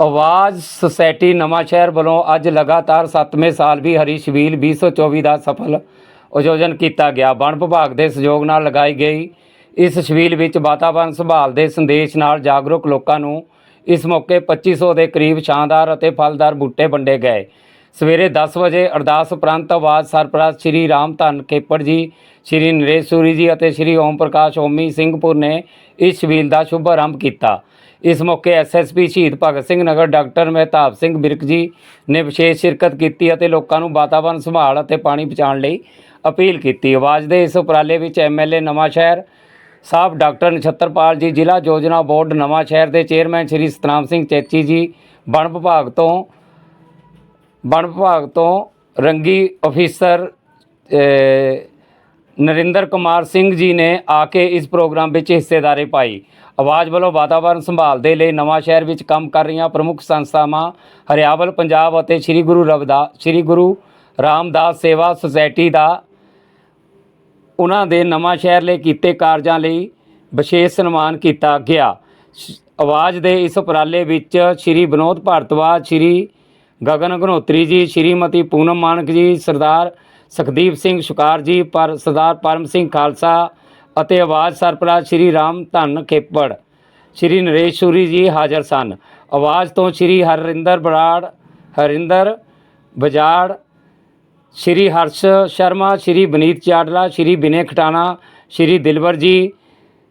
ਆਵਾਜ਼ ਸੁਸਾਇਟੀ ਨਵਾਂ ਸ਼ਹਿਰ ਵੱਲੋਂ ਅੱਜ ਲਗਾਤਾਰ 7ਵੇਂ ਸਾਲ ਵੀ ਹਰੀ ਛਬੀਲ 2024 ਦਾ ਸਫਲ ਆਯੋਜਨ ਕੀਤਾ ਗਿਆ। ਵਣ ਵਿਭਾਗ ਦੇ ਸਹਿਯੋਗ ਨਾਲ ਲਗਾਈ ਗਈ ਇਸ ਛਬੀਲ ਵਿੱਚ ਵਾਤਾਵਰਣ ਸੰਭਾਲ ਦੇ ਸੰਦੇਸ਼ ਨਾਲ ਜਾਗਰੂਕ ਲੋਕਾਂ ਨੂੰ ਇਸ ਮੌਕੇ 2500 ਦੇ ਕਰੀਬ ਸ਼ਾਨਦਾਰ ਅਤੇ ਫਲਦਾਰ ਬੂਟੇ ਵੰਡੇ ਗਏ। ਸਵੇਰੇ 10 ਵਜੇ ਅਰਦਾਸ ਉਪਰੰਤ ਆਵਾਜ਼ ਸਰਪ੍ਰਸਤ ਸ਼੍ਰੀ ਰਾਮ ਧਨ ਖੇਪੜ ਜੀ, ਸ਼੍ਰੀ ਨਰੇਸ਼ ਸੂਰੀ ਜੀ ਅਤੇ ਸ਼੍ਰੀ ਓਮ ਪ੍ਰਕਾਸ਼ ਓਮੀ ਸਿੰਘਪੁਰ ਨੇ ਇਸ ਛਬੀਲ ਦਾ ਸ਼ੁਭ ਆਰੰਭ ਕੀਤਾ। ਇਸ ਮੌਕੇ ਐਸਐਸਪੀ ਸ਼ਹੀਦ ਭਗਤ ਸਿੰਘ ਨਗਰ ਡਾਕਟਰ ਮਹਿਤਾਬ ਸਿੰਘ ਬਿਰਕ ਜੀ ਨੇ ਵਿਸ਼ੇਸ਼ ਸ਼ਿਰਕਤ ਕੀਤੀ ਅਤੇ ਲੋਕਾਂ ਨੂੰ ਵਾਤਾਵਰਣ ਸੰਭਾਲ ਅਤੇ ਪਾਣੀ ਬਚਾਉਣ ਲਈ ਅਪੀਲ ਕੀਤੀ। ਆਵਾਜ਼ ਦੇ ਇਸ ਉਪਰਾਲੇ ਵਿੱਚ ਐਮਐਲਏ ਨਵਾਂ ਸ਼ਹਿਰ ਸਾਹਿਬ ਡਾਕਟਰ ਨਛੱਤਰਪਾਲ ਜੀ, ਜ਼ਿਲ੍ਹਾ ਯੋਜਨਾ ਬੋਰਡ ਨਵਾਂ ਸ਼ਹਿਰ ਦੇ ਚੇਅਰਮੈਨ ਸ਼੍ਰੀ ਸਤਨਾਮ ਸਿੰਘ ਚੇਚੀ ਜੀ, ਵਣ ਵਿਭਾਗ ਤੋਂ ਵਣ ਵਿਭਾਗ ਤੋਂ ਰੰਗੀ ਅਫੀਸਰ ਨਰਿੰਦਰ ਕੁਮਾਰ ਸਿੰਘ ਜੀ ਨੇ ਆ ਕੇ ਇਸ ਪ੍ਰੋਗਰਾਮ ਵਿੱਚ ਹਿੱਸੇਦਾਰੀ ਪਾਈ। ਆਵਾਜ਼ ਵੱਲੋਂ ਵਾਤਾਵਰਣ ਸੰਭਾਲ ਦੇ ਲਈ ਨਵਾਂ ਸ਼ਹਿਰ ਵਿੱਚ ਕੰਮ ਕਰ ਰਹੀਆਂ ਪ੍ਰਮੁੱਖ ਸੰਸਥਾਵਾਂ ਹਰਿਆਵਲ, ਪੰਜਾਬ ਅਤੇ ਸ੍ਰੀ ਗੁਰੂ ਰਵਿਦਾਸ ਸ੍ਰੀ ਗੁਰੂ ਰਾਮਦਾਸ ਸੇਵਾ ਸੁਸਾਇਟੀ ਦਾ ਉਹਨਾਂ ਦੇ ਨਵਾਂ ਸ਼ਹਿਰ ਲਈ ਕੀਤੇ ਕਾਰਜਾਂ ਲਈ ਵਿਸ਼ੇਸ਼ ਸਨਮਾਨ ਕੀਤਾ ਗਿਆ। ਸ਼- ਆਵਾਜ਼ ਦੇ ਇਸ ਉਪਰਾਲੇ ਵਿੱਚ ਸ਼੍ਰੀ ਵਿਨੋਦ ਭਾਰਤਵਾਜ, ਸ਼੍ਰੀ ਗਗਨ ਅਗਨੋਤਰੀ ਜੀ, ਸ਼੍ਰੀਮਤੀ ਪੂਨਮ ਮਾਨਕ ਜੀ, ਸਰਦਾਰ ਸੁਖਦੀਪ ਸਿੰਘ ਸ਼ੁਕਾਰ ਜੀ, ਪਰ ਸਰਦਾਰ ਪਰਮ ਸਿੰਘ ਖਾਲਸਾ ਅਤੇ ਆਵਾਜ਼ ਸਰਪ੍ਰਸਤ ਸ਼੍ਰੀ ਰਾਮ ਧੰਨ ਖੇਪੜ, ਸ਼੍ਰੀ ਨਰੇਸ਼ ਸੂਰੀ ਜੀ ਹਾਜ਼ਰ ਸਨ। ਆਵਾਜ਼ ਤੋਂ ਸ਼੍ਰੀ ਹਰਿੰਦਰ ਬਰਾੜ, ਹਰਿੰਦਰ ਬਜਾੜ, ਸ਼੍ਰੀ ਹਰਸ਼ ਸ਼ਰਮਾ, ਸ਼੍ਰੀ ਬਨੀਤ ਚਾਡਲਾ, ਸ਼੍ਰੀ ਵਿਨੇ ਖਟਾਣਾ, ਸ਼੍ਰੀ ਦਿਲਵਰ ਜੀ,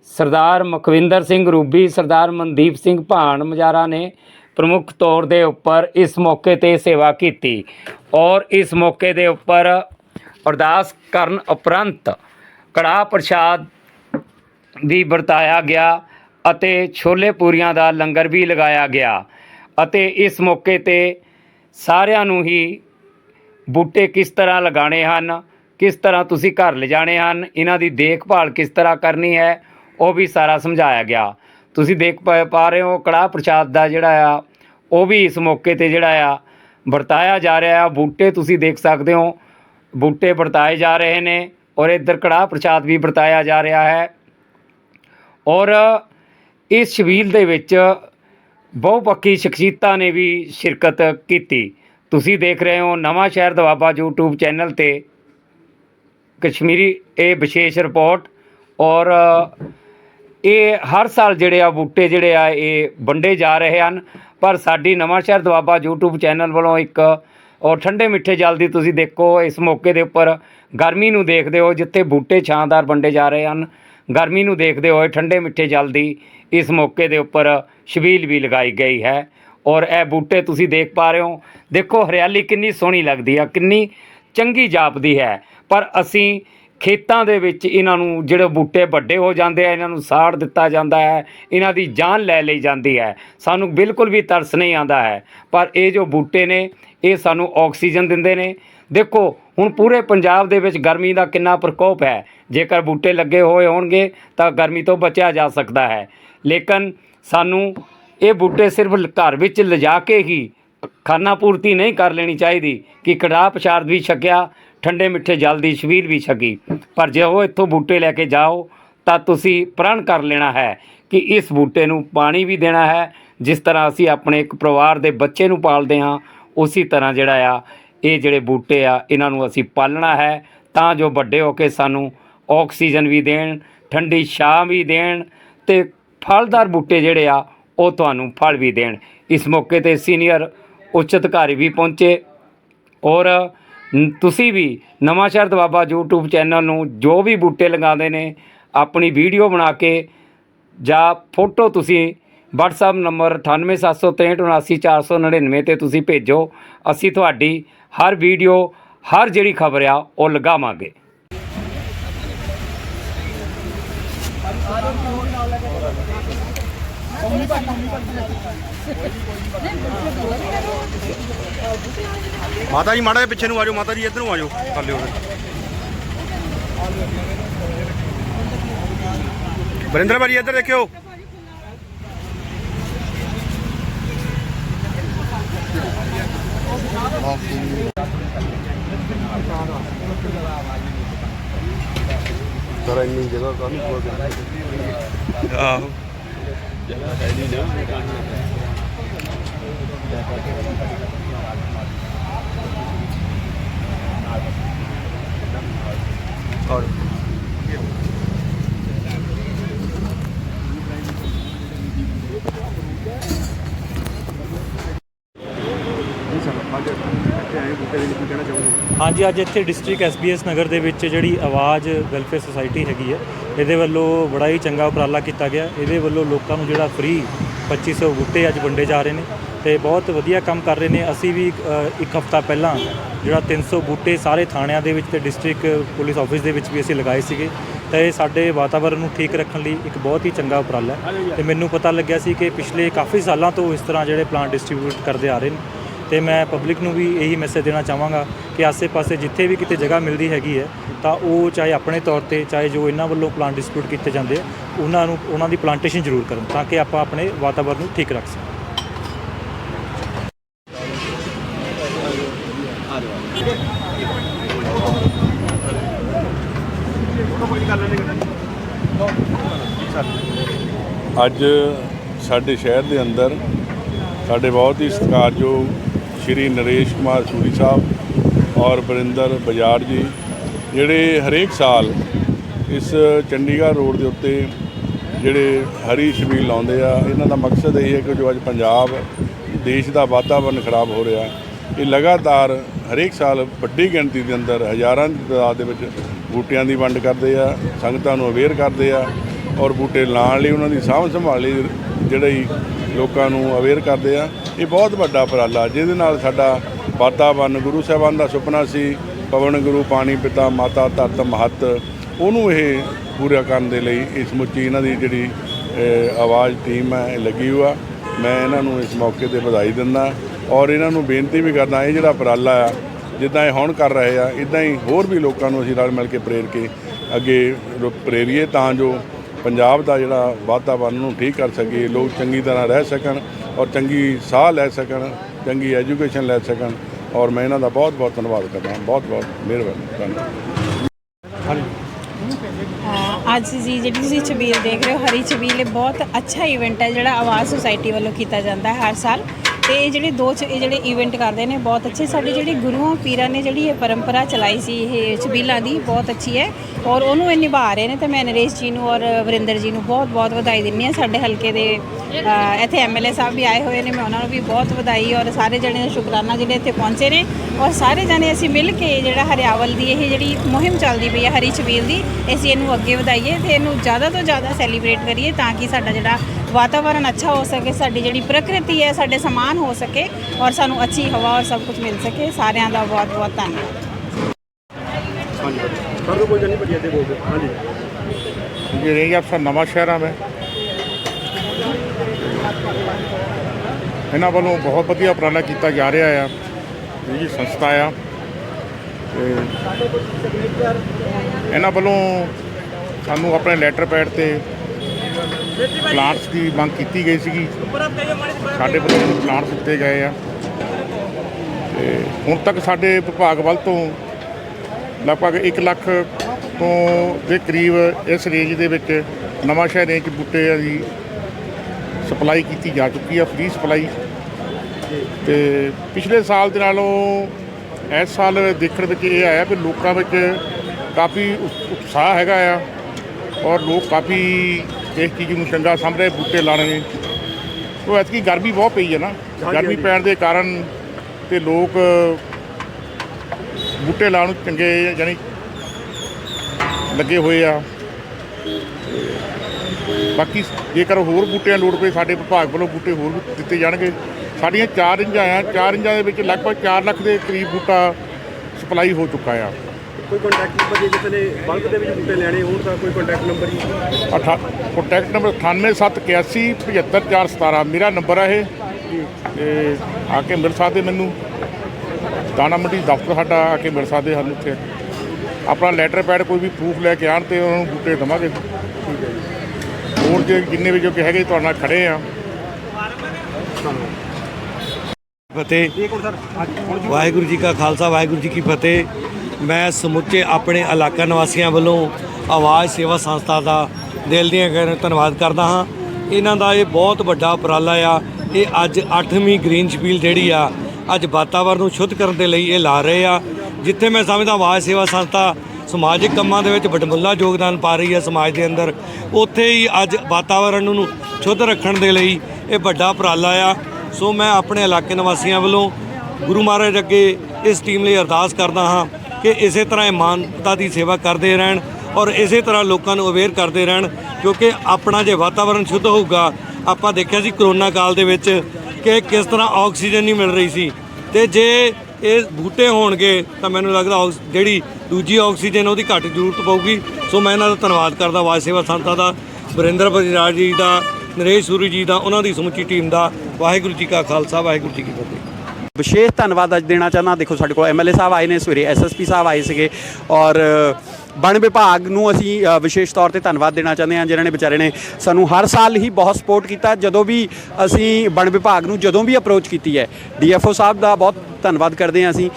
ਸਰਦਾਰ ਮੁਖਵਿੰਦਰ ਸਿੰਘ ਰੂਬੀ, ਸਰਦਾਰ ਮਨਦੀਪ ਸਿੰਘ ਭਾਣ ਮਜਾਰਾ ਨੇ ਪ੍ਰਮੁੱਖ ਤੌਰ ਦੇ ਉੱਪਰ ਇਸ ਮੌਕੇ ਤੇ ਸੇਵਾ ਕੀਤੀ ਔਰ ਇਸ ਮੌਕੇ ਦੇ ਉੱਪਰ ਅਰਦਾਸ ਕਰਨ ਉਪਰੰਤ ਕੜਾਹ ਪ੍ਰਸ਼ਾਦ ਵੀ ਵਰਤਾਇਆ ਗਿਆ ਅਤੇ ਛੋਲੇ ਪੂਰੀਆਂ ਦਾ ਲੰਗਰ ਵੀ ਲਗਾਇਆ ਗਿਆ ਅਤੇ ਇਸ ਮੌਕੇ ਤੇ ਸਾਰਿਆਂ ਨੂੰ ਹੀ ਬੂਟੇ ਕਿਸ ਤਰ੍ਹਾਂ ਲਗਾਉਣੇ ਹਨ, ਕਿਸ ਤਰ੍ਹਾਂ ਤੁਸੀਂ ਘਰ ਲਿਜਾਣੇ ਹਨ, ਇਹਨਾਂ ਦੀ ਦੇਖਭਾਲ ਕਿਸ ਤਰ੍ਹਾਂ ਕਰਨੀ ਹੈ, ਉਹ ਵੀ ਸਾਰਾ ਸਮਝਾਇਆ ਗਿਆ। ਤੁਸੀਂ ਦੇਖ ਪਾ ਰਹੇ ਹੋ ਕੜਾਹ ਪ੍ਰਸ਼ਾਦ ਦਾ ਜਿਹੜਾ ਆ ਉਹ ਵੀ ਇਸ ਮੌਕੇ ਤੇ ਜਿਹੜਾ ਆ, ਵਰਤਾਇਆ ਜਾ ਰਿਹਾ ਆ। ਬੂਟੇ ਤੁਸੀਂ ਦੇਖ ਸਕਦੇ ਹੋ, ਬੂਟੇ ਵਰਤਾਏ ਜਾ ਰਹੇ ਨੇ ਔਰ ਇੱਧਰ ਕੜਾਹ ਪ੍ਰਸ਼ਾਦ ਵੀ ਵਰਤਾਇਆ ਜਾ ਰਿਹਾ ਹੈ। ਔਰ ਇਸ ਸ਼ਬੀਲ ਦੇ ਵਿੱਚ ਬਹੁਪੱਖੀ ਸ਼ਖਸੀਅਤਾਂ ਨੇ ਵੀ ਸ਼ਿਰਕਤ ਕੀਤੀ। ਤੁਸੀਂ ਦੇਖ ਰਹੇ ਹੋ ਨਵਾਂ ਸ਼ਹਿਰ ਦਵਾਬਾ YouTube ਚੈਨਲ ਤੇ ਕਸ਼ਮੀਰੀ ਇਹ ਵਿਸ਼ੇਸ਼ ਰਿਪੋਰਟ ਔਰ ਇਹ ਹਰ ਸਾਲ ਜਿਹੜੇ ਆ ਬੂਟੇ ਜਿਹੜੇ ਆ, ਇਹ ਵੰਡੇ ਜਾ ਰਹੇ ਹਨ। ਪਰ ਸਾਡੀ ਨਵਾਂ ਸ਼ਹਿਰ ਦਵਾਬਾ YouTube ਚੈਨਲ ਵੱਲੋਂ ਇੱਕ ਔਰ ਠੰਡੇ ਮਿੱਠੇ ਜਲ ਦੀ ਤੁਸੀਂ ਦੇਖੋ, ਇਸ ਮੌਕੇ ਦੇ ਉੱਪਰ ਗਰਮੀ ਨੂੰ ਦੇਖਦੇ ਹੋ ਜਿੱਥੇ ਬੂਟੇ ਛਾਂਦਾਰ ਵੰਡੇ ਜਾ ਰਹੇ ਹਨ, ਗਰਮੀ ਨੂੰ ਦੇਖਦੇ ਹੋਏ ਠੰਡੇ ਮਿੱਠੇ ਜਲ ਦੀ ਇਸ ਮੌਕੇ ਦੇ ਉੱਪਰ ਛਬੀਲ ਵੀ ਲਗਾਈ ਗਈ ਹੈ। ਔਰ ਇਹ ਬੂਟੇ ਤੁਸੀਂ ਦੇਖ ਪਾ ਰਹੇ ਹੋ। ਦੇਖੋ, ਹਰਿਆਲੀ ਕਿੰਨੀ ਸੋਹਣੀ ਲੱਗਦੀ ਆ, ਕਿੰਨੀ ਚੰਗੀ ਜਾਪਦੀ ਹੈ। ਪਰ ਅਸੀਂ ਖੇਤਾਂ ਦੇ ਵਿੱਚ ਇਹਨਾਂ ਨੂੰ ਜਿਹੜੇ ਬੂਟੇ ਵੱਡੇ ਹੋ ਜਾਂਦੇ ਆ, ਇਹਨਾਂ ਨੂੰ ਸਾੜ ਦਿੱਤਾ ਜਾਂਦਾ ਹੈ, ਇਹਨਾਂ ਦੀ ਜਾਨ ਲੈ ਲਈ ਜਾਂਦੀ ਹੈ। ਸਾਨੂੰ ਬਿਲਕੁਲ ਵੀ ਤਰਸ ਨਹੀਂ ਆਉਂਦਾ ਹੈ। ਪਰ ਇਹ ਜੋ ਬੂਟੇ ਨੇ, ਇਹ ਸਾਨੂੰ ਆਕਸੀਜਨ ਦਿੰਦੇ ਨੇ। ਦੇਖੋ, ਹੁਣ ਪੂਰੇ ਪੰਜਾਬ ਦੇ ਵਿੱਚ ਗਰਮੀ ਦਾ ਕਿੰਨਾ ਪ੍ਰਕੋਪ ਹੈ। ਜੇਕਰ ਬੂਟੇ ਲੱਗੇ ਹੋਏ ਹੋਣਗੇ, ਤਾਂ ਗਰਮੀ ਤੋਂ ਬਚਿਆ ਜਾ ਸਕਦਾ ਹੈ। ਲੇਕਿਨ ਸਾਨੂੰ ਇਹ ਬੂਟੇ ਸਿਰਫ ਘਰ ਵਿੱਚ ਲਿਜਾ ਕੇ ਹੀ ਖਾਣਾ ਪੂਰਤੀ ਨਹੀਂ ਕਰ ਲੈਣੀ ਚਾਹੀਦੀ ਕਿ ਕੜਾਹ ਪ੍ਰਸ਼ਾਦ ਵੀ ਛਕਿਆ ਠੰਡੇ ਮਿੱਠੇ ਜਲ ਦੀ ਛਬੀਲ ਵੀ ਛਕੀ। ਪਰ ਜੇ ਉਹ ਇੱਥੋਂ ਬੂਟੇ ਲੈ ਕੇ ਜਾਓ, ਤਾਂ ਤੁਸੀਂ ਪ੍ਰਣ ਕਰ ਲੈਣਾ ਹੈ ਕਿ ਇਸ ਬੂਟੇ ਨੂੰ ਪਾਣੀ ਵੀ ਦੇਣਾ ਹੈ। ਜਿਸ ਤਰ੍ਹਾਂ ਅਸੀਂ ਆਪਣੇ ਇੱਕ ਪਰਿਵਾਰ ਦੇ ਬੱਚੇ ਨੂੰ ਪਾਲਦੇ ਹਾਂ, ਉਸੇ ਤਰ੍ਹਾਂ ਜਿਹੜਾ ਆ, ਇਹ ਜਿਹੜੇ ਬੂਟੇ ਆ, ਇਹਨਾਂ ਨੂੰ ਅਸੀਂ ਪਾਲਣਾ ਹੈ। ਤਾਂ ਜੋ ਵੱਡੇ ਹੋ ਕੇ ਸਾਨੂੰ ਆਕਸੀਜਨ ਵੀ ਦੇਣ, ਠੰਡੀ ਛਾਂ ਵੀ ਦੇਣ ਤੇ ਫਲਦਾਰ ਬੂਟੇ ਜਿਹੜੇ ਆ, ਉਹ ਤੁਹਾਨੂੰ ਫਲ ਵੀ ਦੇਣ। ਇਸ ਮੌਕੇ ਤੇ ਸੀਨੀਅਰ ਉੱਚ ਅਧਿਕਾਰੀ ਵੀ ਪਹੁੰਚੇ ਔਰ ਤੁਸੀਂ ਵੀ ਨਵਾਂ ਸ਼ਹਿਰ ਦਵਾਬਾ YouTube ਚੈਨਲ ਨੂੰ ਜੋ ਵੀ ਬੂਟੇ ਲਗਾਉਂਦੇ ਨੇ, ਆਪਣੀ ਵੀਡੀਓ ਬਣਾ ਕੇ ਜਾਂ ਫੋਟੋ ਤੁਸੀਂ WhatsApp ਨੰਬਰ 9876379499 ਤੇ ਤੁਸੀਂ ਭੇਜੋ, ਅਸੀਂ ਤੁਹਾਡੀ ਹਰ ਵੀਡੀਓ ਹਰ ਜਿਹੜੀ ਖਬਰ ਆ, ਉਹ ਲਗਾਵਾਂਗੇ। ਮਾਤਾ ਜੀ ਮਾੜਾ ਜਿਹਾ ਪਿੱਛੇ ਨੂੰ ਆ ਜਾਓ ਮਾਤਾ ਜੀ ਇੱਧਰ ਨੂੰ ਆ ਜਾਓ। ਥੱਲੇ ਹੋ ਬਰਿੰਦਰ ਭਾਜੀ ਇੱਧਰ ਦੇਖਿਓ। ਸਰ ਇੰਨੀ ਜਗ੍ਹਾ ਕਾਹਨੂੰ ਪੂਰਾ ਆਹੋ। ਹਾਂਜੀ ਅੱਜ ਇੱਥੇ ਡਿਸਟ੍ਰਿਕਟ ਐਸਬੀਐਸ ਨਗਰ ਦੇ ਵਿੱਚ ਜਿਹੜੀ ਆਵਾਜ਼ ਵੈਲਫੇਅਰ ਸੁਸਾਇਟੀ ਹੈਗੀ ਹੈ ਇਹਦੇ ਵੱਲੋਂ ਬੜਾ ਹੀ ਚੰਗਾ ਉਪਰਾਲਾ ਕੀਤਾ ਗਿਆ। ਇਹਦੇ ਵੱਲੋਂ ਲੋਕਾਂ ਨੂੰ ਜਿਹੜਾ ਫ੍ਰੀ 2500 ਬੂਟੇ ਅੱਜ ਵੰਡੇ ਜਾ ਰਹੇ ਨੇ ਤੇ ਬਹੁਤ ਵਧੀਆ ਕੰਮ ਕਰ ਰਹੇ ਨੇ। ਅਸੀਂ ਵੀ ਅ, ਇੱਕ ਹਫਤਾ ਪਹਿਲਾਂ ਜਿਹੜਾ 300 ਬੂਟੇ ਸਾਰੇ ਥਾਣਿਆਂ ਦੇ ਵਿੱਚ ਤੇ ਡਿਸਟ੍ਰਿਕਟ ਪੁਲਿਸ ਆਫਿਸ ਦੇ ਵਿੱਚ ਵੀ ਅਸੀਂ ਲਗਾਏ ਸੀਗੇ। ਤਾਂ ਇਹ ਸਾਡੇ ਵਾਤਾਵਰਣ ਨੂੰ ਠੀਕ ਰੱਖਣ ਲਈ ਇੱਕ ਬਹੁਤ ਹੀ ਚੰਗਾ ਉਪਰਾਲਾ ਹੈ। ਤੇ ਮੈਨੂੰ ਪਤਾ ਲੱਗਿਆ ਸੀ ਕਿ ਪਿਛਲੇ ਕਾਫੀ ਸਾਲਾਂ ਤੋਂ ਇਸ ਤਰ੍ਹਾਂ ਜਿਹੜੇ ਪਲਾਂਟ ਡਿਸਟ੍ਰੀਬਿਊਟ ਕਰਦੇ ਆ ਰਹੇ ਨੇ। ਤੇ ਮੈਂ ਪਬਲਿਕ ਨੂੰ ਵੀ ਇਹੀ ਮੈਸੇਜ ਦੇਣਾ ਚਾਹਾਂਗਾ ਕਿ ਆਸੇ-ਪਾਸੇ ਜਿੱਥੇ ਵੀ ਕਿਤੇ ਜਗ੍ਹਾ ਮਿਲਦੀ ਹੈਗੀ ਹੈ, ਤਾਂ ਉਹ ਚਾਹੇ ਆਪਣੇ ਤੌਰ ਤੇ, ਚਾਹੇ ਜੋ ਇਹਨਾਂ ਵੱਲੋਂ ਪਲਾਂਟ ਡਿਸਟ੍ਰੀਬਿਊਟ ਕੀਤੇ ਜਾਂਦੇ ਆ, ਉਹਨਾਂ ਨੂੰ, ਉਹਨਾਂ ਦੀ ਪਲਾਂਟੇਸ਼ਨ ਜ਼ਰੂਰ ਕਰਨ ਤਾਂ ਕਿ ਆਪਾਂ ਆਪਣੇ ਵਾਤਾਵਰਣ ਨੂੰ ਠੀਕ ਰੱਖ ਸਕੀਏ। ਅੱਜ ਸਾਡੇ ਸ਼ਹਿਰ ਦੇ ਅੰਦਰ ਸਾਡੇ ਬਹੁਤ ਹੀ ਸਤਿਕਾਰਯੋਗ ਸ਼੍ਰੀ ਨਰੇਸ਼ ਕੁਮਾਰ ਸੂਰੀ ਸਾਹਿਬ ਔਰ ਬਰਿੰਦਰ ਬਜਾੜ ਜੀ, ਜਿਹੜੇ ਹਰੇਕ ਸਾਲ ਇਸ ਚੰਡੀਗੜ੍ਹ ਰੋਡ ਦੇ ਉੱਤੇ ਜਿਹੜੇ ਹਰੀ ਸ਼ਬੀਲ ਲਾਉਂਦੇ ਆ, ਇਹਨਾਂ ਦਾ ਮਕਸਦ ਇਹ ਹੈ ਕਿ ਜੋ ਅੱਜ ਪੰਜਾਬ, ਦੇਸ਼ ਦਾ ਵਾਤਾਵਰਣ ਖਰਾਬ ਹੋ ਰਿਹਾ, ਇਹ ਲਗਾਤਾਰ ਹਰੇਕ ਸਾਲ ਵੱਡੀ ਗਿਣਤੀ ਦੇ ਅੰਦਰ ਹਜ਼ਾਰਾਂ ਦੀ ਤਾਦਾਦ ਦੇ ਵਿੱਚ ਬੂਟਿਆਂ ਦੀ ਵੰਡ ਕਰਦੇ ਆ, ਸੰਗਤਾਂ ਨੂੰ ਅਵੇਅਰ ਕਰਦੇ ਆ ਔਰ ਬੂਟੇ ਲਾਉਣ ਲਈ ਉਹਨਾਂ ਦੀ ਸਾਂਭ ਸੰਭਾਲ ਲਈ ਜਿਹੜੇ ਲੋਕਾਂ ਨੂੰ ਅਵੇਅਰ ਕਰਦੇ ਆ। ਇਹ ਬਹੁਤ ਵੱਡਾ ਉਪਰਾਲਾ। ਜਿਹਦੇ ਨਾਲ ਸਾਡਾ ਵਾਤਾਵਰਨ, ਗੁਰੂ ਸਾਹਿਬਾਨ ਦਾ ਸੁਪਨਾ ਸੀ, ਪਵਨ, ਗੁਰੂ, ਪਾਣੀ, ਪਿਤਾ, ਮਾਤਾ, ਧਰਤ, ਮਹੱਤ, ਉਹਨੂੰ ਇਹ ਪੂਰਾ ਕਰਨ ਦੇ ਲਈ ਇਸ ਮੁੱਚੀ ਇਹਨਾਂ ਦੀ ਜਿਹੜੀ ਆਵਾਜ਼ ਟੀਮ ਹੈ, ਇਹ ਲੱਗੀ ਹੋਆ। ਮੈਂ ਇਹਨਾਂ ਨੂੰ ਇਸ ਮੌਕੇ ਤੇ ਵਧਾਈ ਦਿੰਦਾ ਔਰ ਇਹਨਾਂ ਨੂੰ ਬੇਨਤੀ ਵੀ ਕਰਦਾ ਇਹ ਜਿਹੜਾ ਉਪਰਾਲਾ ਆ, ਜਿੱਦਾਂ ਇਹ ਹੁਣ ਕਰ ਰਹੇ ਆ ਇਦਾਂ ਹੀ ਹੋਰ ਵੀ ਲੋਕਾਂ ਨੂੰ ਅਸੀਂ ਰਲ ਮਿਲ ਕੇ ਪ੍ਰੇਰ ਕੇ ਅੱਗੇ ਰੋ- ਪ੍ਰੇਰੀਏ ਤਾਂ ਜੋ ਪੰਜਾਬ ਦਾ ਜਿਹੜਾ ਵਾਤਾਵਰਨ ਨੂੰ ਠੀਕ ਕਰ ਸਕੀਏ ਲੋਕ ਚੰਗੀ ਤਰ੍ਹਾਂ ਰਹਿ ਸਕਣ ਔਰ ਚੰਗੀ ਸਾਹ ਲੈ ਸਕਣ ਚੰਗੀ ਐਜੂਕੇਸ਼ਨ ਲੈ ਸਕਣ ਔਰ ਮੈਂ ਇਹਨਾਂ ਦਾ ਬਹੁਤ ਬਹੁਤ ਧੰਨਵਾਦ ਕਰਦਾ ਹਾਂ। ਬਹੁਤ ਬਹੁਤ ਮਿਹਰਬਾਨੀ। ਧੰਨਵਾਦ ਅੱਜ ਜੀ ਜਿਹੜੀ ਤੁਸੀਂ ਛਬੀਲ ਦੇਖ ਰਹੇ ਹੋ ਹਰੀ ਛਬੀਲ ਇਹ ਬਹੁਤ ਅੱਛਾ ਇਵੈਂਟ ਹੈ ਜਿਹੜਾ ਆਵਾਜ਼ ਸੁਸਾਇਟੀ ਵੱਲੋਂ ਕੀਤਾ ਜਾਂਦਾ ਹੈ ਹਰ ਸਾਲ। ਤੇ ਇਹ ਜਿਹੜੇ ਦੋ ਚ- ਇਹ ਜਿਹੜੇ ਇਵੈਂਟ ਕਰਦੇ ਨੇ ਬਹੁਤ ਅੱਛੇ। ਸਾਡੇ ਜਿਹੜੇ ਗੁਰੂਆਂ ਪੀਰਾਂ ਨੇ ਜਿਹੜੀ ਇਹ ਪਰੰਪਰਾ ਚਲਾਈ ਸੀ ਇਹ ਛਬੀਲਾਂ ਦੀ ਬਹੁਤ ਅੱਛੀ ਹੈ। ਔਰ ਉਹਨੂੰ ਇਹ ਨਿਭਾ ਰਹੇ ਨੇ ਤੇ ਮੈਂ ਨਰੇਸ਼ ਜੀ ਨੂੰ ਔਰ ਵਰਿੰਦਰ ਜੀ ਨੂੰ ਬਹੁਤ ਬਹੁਤ ਵਧਾਈ ਦਿੰਦੀ ਹਾਂ। ਸਾਡੇ ਹਲਕੇ ਦੇ ਅ, ਇੱਥੇ ਐਮਐਲਏ ਸਾਹਿਬ ਵੀ ਆਏ ਹੋਏ ਨੇ। ਮੈਂ ਉਹਨਾਂ ਨੂੰ ਵੀ ਬਹੁਤ ਵਧਾਈ ਔਰ ਸਾਰੇ ਜਣੇ ਦਾ ਸ਼ੁਕਰਾਨਾ ਜਿਹੜੇ ਇੱਥੇ ਪਹੁੰਚੇ ਨੇ। ਔਰ ਸਾਰੇ ਜਣੇ ਅਸੀਂ ਮਿਲ ਕੇ ਜਿਹੜਾ ਹਰਿਆਵਲ ਦੀ ਇਹ ਜਿਹੜੀ ਮੁਹਿੰਮ ਚੱਲਦੀ ਪਈ ਹੈ ਹਰੀ ਛਬੀਲ ਦੀ ਅਸੀਂ ਇਹਨੂੰ ਅੱਗੇ ਵਧਾਈਏ ਤੇ ਇਹਨੂੰ ਜ਼ਿਆਦਾ ਤੋਂ ਜ਼ਿਆਦਾ ਸੈਲੀਬ੍ਰੇਟ ਕਰੀਏ ਤਾਂ ਕਿ ਸਾਡਾ ਜਿਹੜਾ ਵਾਤਾਵਰਣ ਅੱਛਾ ਹੋ ਸਕੇ ਸਾਡੀ ਜਿਹੜੀ ਪ੍ਰਕਿਰਤੀ ਹੈ ਸਾਡੇ ਸਮਾਨ ਹੋ ਸਕੇ ਔਰ ਸਾਨੂੰ ਅੱਛੀ ਹਵਾ ਔਰ ਸਭ ਕੁਝ ਮਿਲ ਸਕੇ ਸਾਰਿਆਂ ਦਾ ਬਹੁਤ ਬਹੁਤ ਧੰਨਵਾਦ ਹਾਂਜੀ ਕਰ ਦੋ ਕੋਈ ਗੱਲ ਨਹੀਂ ਭੱਜੀ ਇੱਥੇ ਬੋਲ ਦਿਓ ਹਾਂਜੀ ये रेंज अफसर नवा शहरा में ਇਹਨਾਂ ਵੱਲੋਂ ਬਹੁਤ ਵਧੀਆ ਉਪਰਾਲਾ ਕੀਤਾ ਜਾ ਰਿਹਾ ਆ ਇਹ ਜੀ ਸੰਸਥਾ ਆ ਤੇ ਇਹਨਾਂ ਵੱਲੋਂ ਸਾਨੂੰ ਆਪਣੇ ਲੈਟਰ ਪੈਡ ਤੇ ਪਲਾਂਟਸ ਦੀ ਮੰਗ ਕੀਤੀ ਗਈ ਸੀਗੀ। ਸਾਡੇ ਵੱਲੋਂ ਪਲਾਂਟਸ ਦਿੱਤੇ ਗਏ ਆ। ਤੇ ਹੁਣ ਤੱਕ ਸਾਡੇ ਵਿਭਾਗ ਵੱਲ ਤੋਂ ਲਗਭਗ 1 ਲੱਖ ਤੋਂ ਦੇ ਕਰੀਬ ਇਸ ਰੇਂਜ ਦੇ ਵਿੱਚ ਨਵਾਂ ਸ਼ਹਿਰ ਰੇਂਜ 'ਚ ਬੂਟੇ ਦੀ ਸਪਲਾਈ ਕੀਤੀ ਜਾ ਚੁੱਕੀ ਆ ਫ੍ਰੀ ਸਪਲਾਈ ਤੇ ਪਿਛਲੇ ਸਾਲ ਦੇ ਨਾਲੋਂ ਇਸ ਸਾਲ ਦੇਖਣ ਵਿੱਚ ਇਹ ਆਇਆ ਕਿ ਲੋਕਾਂ ਵਿੱਚ ਕਾਫੀ ਉਤਸ਼ਾਹ ਹੈਗਾ ਆ ਔਰ ਲੋਕ ਕਾਫੀ ਇਸ ਚੀਜ਼ ਨੂੰ ਚੰਗਾ ਸਮਝ ਰਹੇ ਬੂਟੇ ਲਾਣੇ ਉਹ ਐਤਕੀ ਗਰਮੀ ਬਹੁਤ ਪਈ ਹੈ ਨਾ। ਗਰਮੀ। ਪੈਣ ਦੇ ਕਾਰਨ ਤੇ ਲੋਕ ਬੂਟੇ ਲਾਉਣ ਨੂੰ ਚੰਗੇ ਜਾਨੀ ਲੱਗੇ ਹੋਏ ਆ। ਬਾਕੀ ਜੇਕਰ ਹੋਰ ਬੂਟਿਆਂ ਲੋੜ ਪਏ ਸਾਡੇ ਵਿਭਾਗ ਵੱਲੋਂ ਬੂਟੇ ਹੋਰ ਵੀ ਦਿੱਤੇ ਜਾਣਗੇ। ਸਾਡੀਆਂ 4 ਇੰਜਾਂ ਆ। 4 ਇੰਜਾਂ ਦੇ ਵਿੱਚ ਲਗਭਗ 4 ਲੱਖ ਦੇ ਕਰੀਬ ਬੂਟਾ ਸਪਲਾਈ ਹੋ ਚੁੱਕਾ ਆ। ਕੋਈ ਕੰਟੈਕਟ ਨੰਬਰ ਜੇ ਕਿਸੇ ਨੇ ਬਲਕ ਦੇ ਵਿੱਚ ਬੂਟੇ ਲੈਣੇ ਹੋਣ ਤਾਂ ਕੋਈ contact number ji contact number 98781 75417 ਮੇਰਾ ਨੰਬਰ ਆ ਇਹ। ਤੇ ਆ ਕੇ ਮਿਲ ਸਕਦੇ ਮੈਨੂੰ। ਦਾਣਾ ਮੰਡੀ ਦਫ਼ਤਰ ਸਾਡਾ ਆ ਕੇ ਮਿਲ ਸਕਦੇ ਹਨ ਉੱਥੇ। ਆਪਣਾ ਲੈਟਰ ਪੈਡ ਕੋਈ ਵੀ ਪ੍ਰੂਫ ਲੈ ਕੇ ਆਣ ਤੇ ਉਹਨਾਂ ਨੂੰ ਬੂਟੇ ਦੇਵਾਂਗੇ। ਹੋਰ ਜੇ ਜਿੰਨੇ ਵੀ ਜੋ ਕਿ ਹੈਗੇ ਤੁਹਾਡੇ ਨਾਲ ਖੜੇ ਆ। ਫਤਿਹ। ਵਾਹਿਗੁਰੂ ਜੀ ਕਾ ਖਾਲਸਾ ਵਾਹਿਗੁਰੂ ਜੀ ਕੀ ਫਤਿਹ। ਮੈਂ ਸਮੁੱਚੇ ਆਪਣੇ ਇਲਾਕਾ ਨਿਵਾਸੀਆਂ ਵੱਲੋਂ ਆਵਾਜ਼ ਸੇਵਾ ਸੰਸਥਾ ਦਾ ਦਿਲ ਦੀਆਂ ਗਹਿਰਾਈਆਂ ਧੰਨਵਾਦ ਕਰਦਾ ਹਾਂ। ਇਹਨਾਂ ਦਾ ਇਹ ਬਹੁਤ ਵੱਡਾ ਉਪਰਾਲਾ ਆ। ਇਹ ਅੱਜ 8ਵੀਂ ਗ੍ਰੀਨ ਸ਼ਪੀਲ ਜਿਹੜੀ ਆ, ਅੱਜ ਵਾਤਾਵਰਨ ਨੂੰ ਸ਼ੁੱਧ ਕਰਨ ਦੇ ਲਈ ਇਹ ਲਾ ਰਹੇ ਆ। ਜਿੱਥੇ ਮੈਂ ਸਮਝਦਾ ਆਵਾਜ਼ ਸੇਵਾ ਸੰਸਥਾ ਸਮਾਜਿਕ ਕੰਮਾਂ ਦੇ ਵਿੱਚ ਵੱਡਮੁੱਲਾ ਯੋਗਦਾਨ ਪਾ ਰਹੀ ਹੈ ਸਮਾਜ ਦੇ ਅੰਦਰ, ਉੱਥੇ ਹੀ ਅੱਜ ਵਾਤਾਵਰਨ ਨੂੰ ਸ਼ੁੱਧ ਰੱਖਣ ਦੇ ਲਈ ਇਹ ਵੱਡਾ ਉਪਰਾਲਾ ਆ। ਸੋ ਮੈਂ ਆਪਣੇ ਇਲਾਕੇ ਨਿਵਾਸੀਆਂ ਵੱਲੋਂ ਗੁਰੂ ਮਹਾਰਾਜ ਅੱਗੇ ਇਸ ਟੀਮ ਲਈ ਅਰਦਾਸ ਕਰਦਾ ਹਾਂ ਕਿ ਇਸੇ ਤਰ੍ਹਾਂ ਇਮਾਨਤਾ ਦੀ ਸੇਵਾ ਕਰਦੇ ਰਹਿਣ ਔਰ ਇਸੇ ਤਰ੍ਹਾਂ ਲੋਕਾਂ ਨੂੰ ਅਵੇਅਰ ਕਰਦੇ ਰਹਿਣ, ਕਿਉਂਕਿ ਆਪਣਾ ਜੇ ਵਾਤਾਵਰਣ ਸ਼ੁੱਧ ਹੋਊਗਾ, ਆਪਾਂ ਦੇਖਿਆ ਸੀ ਕਰੋਨਾ ਕਾਲ ਦੇ ਵਿੱਚ ਕਿ ਕਿਸ ਤਰ੍ਹਾਂ ਆਕਸੀਜਨ ਨਹੀਂ ਮਿਲ ਰਹੀ ਸੀ। ਤੇ ਜੇ ਇਹ ਬੂਟੇ ਹੋਣਗੇ, ਤਾਂ ਮੈਨੂੰ ਲੱਗਦਾ ਆਕਸ- ਜਿਹੜੀ ਦੂਜੀ ਆਕਸੀਜਨ ਉਹਦੀ ਘੱਟ ਜ਼ਰੂਰਤ ਪਊਗੀ। ਸੋ ਮੈਂ ਇਹਨਾਂ ਦਾ ਧੰਨਵਾਦ ਕਰਦਾ, ਵਾਜ ਸੇਵਾ ਸੰਤਾਂ ਦਾ, ਵਰਿੰਦਰ ਬਜਰਾਜ ਜੀ ਦਾ, ਨਰੇਸ਼ ਸੂਰੀ ਜੀ ਦਾ, ਉਹਨਾਂ ਦੀ ਸਮੁੱਚੀ ਟੀਮ ਦਾ, ਵਾਹਿਗੁਰੂ ਜੀ ਕਾ ਖਾਲਸਾ, ਵਾਹਿਗੁਰੂ ਜੀ ਕੀ ਫਤਿਹ। ਵਿਸ਼ੇਸ਼ ਧੰਨਵਾਦ ਅੱਜ ਦੇਣਾ ਚਾਹੁੰਦਾ। ਦੇਖੋ ਸਾਡੇ ਕੋਲ ਐਮਐਲਏ ਸਾਹਿਬ ਆਏ ਨੇ ਸਵੇਰੇ ਐਸਐਸਪੀ ਸਾਹਿਬ ਆਏ ਸੀਗੇ ਔਰ ਵਣ ਵਿਭਾਗ ਨੂੰ ਅਸੀਂ ਵਿਸ਼ੇਸ਼ ਤੌਰ ਤੇ ਧੰਨਵਾਦ ਦੇਣਾ ਚਾਹੁੰਦੇ ਹਾਂ ਜਿਨ੍ਹਾਂ ਨੇ ਵਿਚਾਰੇ ਨੇ ਸਾਨੂੰ ਹਰ ਸਾਲ ਹੀ ਬਹੁਤ ਸਪੋਰਟ ਕੀਤਾ। ਜਦੋਂ ਵੀ ਅਸੀਂ ਵਣ ਵਿਭਾਗ ਨੂੰ ਜਦੋਂ ਵੀ ਅਪਰੋਚ ਕੀਤੀ ਹੈ ਡੀਐਫਓ ਸਾਹਿਬ ਦਾ ਬਹੁਤ ਧੰਨਵਾਦ ਕਰਦੇ ਹਾਂ ਅਸੀਂ।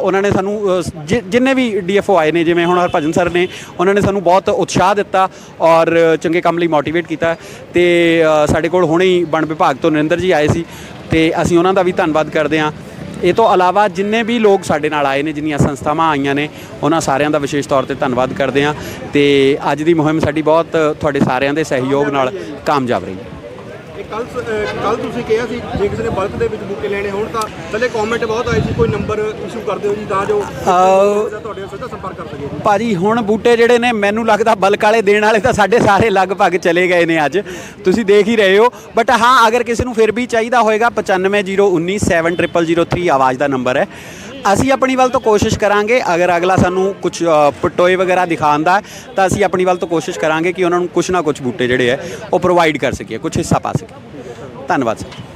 ਉਹਨਾਂ ਨੇ ਸਾਨੂੰ ਅ, ਜਿੰਨੇ ਵੀ ਡੀਐਫਓ ਆਏ ਨੇ ਜਿਵੇਂ ਹੁਣ ਹਰਭਜਨ ਸਰ ਨੇ ਉਹਨਾਂ ਨੇ ਸਾਨੂੰ ਬਹੁਤ ਉਤਸ਼ਾਹ ਦਿੱਤਾ ਔਰ ਚੰਗੇ ਕੰਮ ਲਈ ਮੋਟੀਵੇਟ ਕੀਤਾ। ਤੇ ਸਾਡੇ ਕੋਲ ਹੁਣੇ ਹੀ ਵਣ ਵਿਭਾਗ ਤੋਂ ਨਰਿੰਦਰ ਜੀ ਆਏ ਸੀ। ਤੇ ਅਸੀਂ ਉਹਨਾਂ ਦਾ ਵੀ ਧੰਨਵਾਦ ਕਰਦੇ ਹਾਂ। ਇਹ ਤੋਂ ਇਲਾਵਾ ਜਿੰਨੇ ਵੀ ਲੋਕ ਸਾਡੇ ਨਾਲ ਆਏ ਨੇ, ਜਿੰਨੀਆਂ ਸੰਸਥਾਵਾਂ ਆਈਆਂ ਨੇ, ਉਹਨਾਂ ਸਾਰਿਆਂ ਦਾ ਵਿਸ਼ੇਸ਼ ਤੌਰ ਤੇ ਧੰਨਵਾਦ ਕਰਦੇ ਹਾਂ ਤੇ ਅੱਜ ਦੀ ਮੁਹਿੰਮ ਸਾਡੀ ਬਹੁਤ ਤੁਹਾਡੇ ਸਾਰਿਆਂ ਦੇ ਸਹਿਯੋਗ ਨਾਲ ਕਾਮਯਾਬ ਰਹੀ। ਕੱਲ ਕੱਲ ਤੁਸੀਂ ਕਿਹਾ ਸੀ ਜੇ ਕਿਸੇ ਨੇ ਬਲਕ ਦੇ ਵਿੱਚ ਬੂਟੇ ਲੈਣੇ ਹੋਣ ਤਾਂ ਪਹਿਲੇ ਕਮੈਂਟ ਬਹੁਤ ਆਏ ਸੀ ਕੋਈ ਨੰਬਰ ਇਸ਼ੂ ਕਰ ਦਿਓ ਜੀ ਤਾਂ ਜੋ ਤੁਹਾਡੇ ਨਾਲ ਸਿੱਧਾ ਸੰਪਰਕ ਕਰ ਸਕੇ ਭਾਜੀ ਹੁਣ ਬੂਟੇ ਜਿਹੜੇ ਨੇ ਮੈਨੂੰ ਲੱਗਦਾ ਬਲਕ ਵਾਲੇ ਦੇਣ ਵਾਲੇ ਤਾਂ ਸਾਡੇ ਸਾਰੇ ਲਗਭਗ ਚਲੇ ਗਏ ਨੇ ਅੱਜ। ਤੁਸੀਂ ਦੇਖ ਹੀ ਰਹੇ ਹੋ। ਬਟ ਹਾਂ ਅਗਰ ਕਿਸੇ ਨੂੰ ਫਿਰ ਵੀ ਚਾਹੀਦਾ ਹੋਏਗਾ 9501970003 7003 ਆਵਾਜ਼ ਦਾ ਨੰਬਰ ਹੈ। ਅਸੀਂ ਆਪਣੀ ਵੱਲ ਤੋਂ ਕੋਸ਼ਿਸ਼ ਕਰਾਂਗੇ ਅਗਰ ਅਗਲਾ ਸਾਨੂੰ ਕੁਝ ਪਟੋਏ ਵਗੈਰਾ ਦਿਖਾਉਂਦਾ ਹੈ, ਤਾਂ ਅਸੀਂ ਆਪਣੀ ਵੱਲ ਤੋਂ ਕੋਸ਼ਿਸ਼ ਕਰਾਂਗੇ ਕਿ ਉਹਨਾਂ ਨੂੰ ਕੁਝ ਨਾ ਕੁਝ ਬੂਟੇ ਜਿਹੜੇ ਹੈ ਉਹ ਪ੍ਰੋਵਾਈਡ ਕਰ ਸਕੀਏ ਕੁਝ ਹਿੱਸਾ ਪਾ ਸਕੀਏ। ਧੰਨਵਾਦ ਸਰ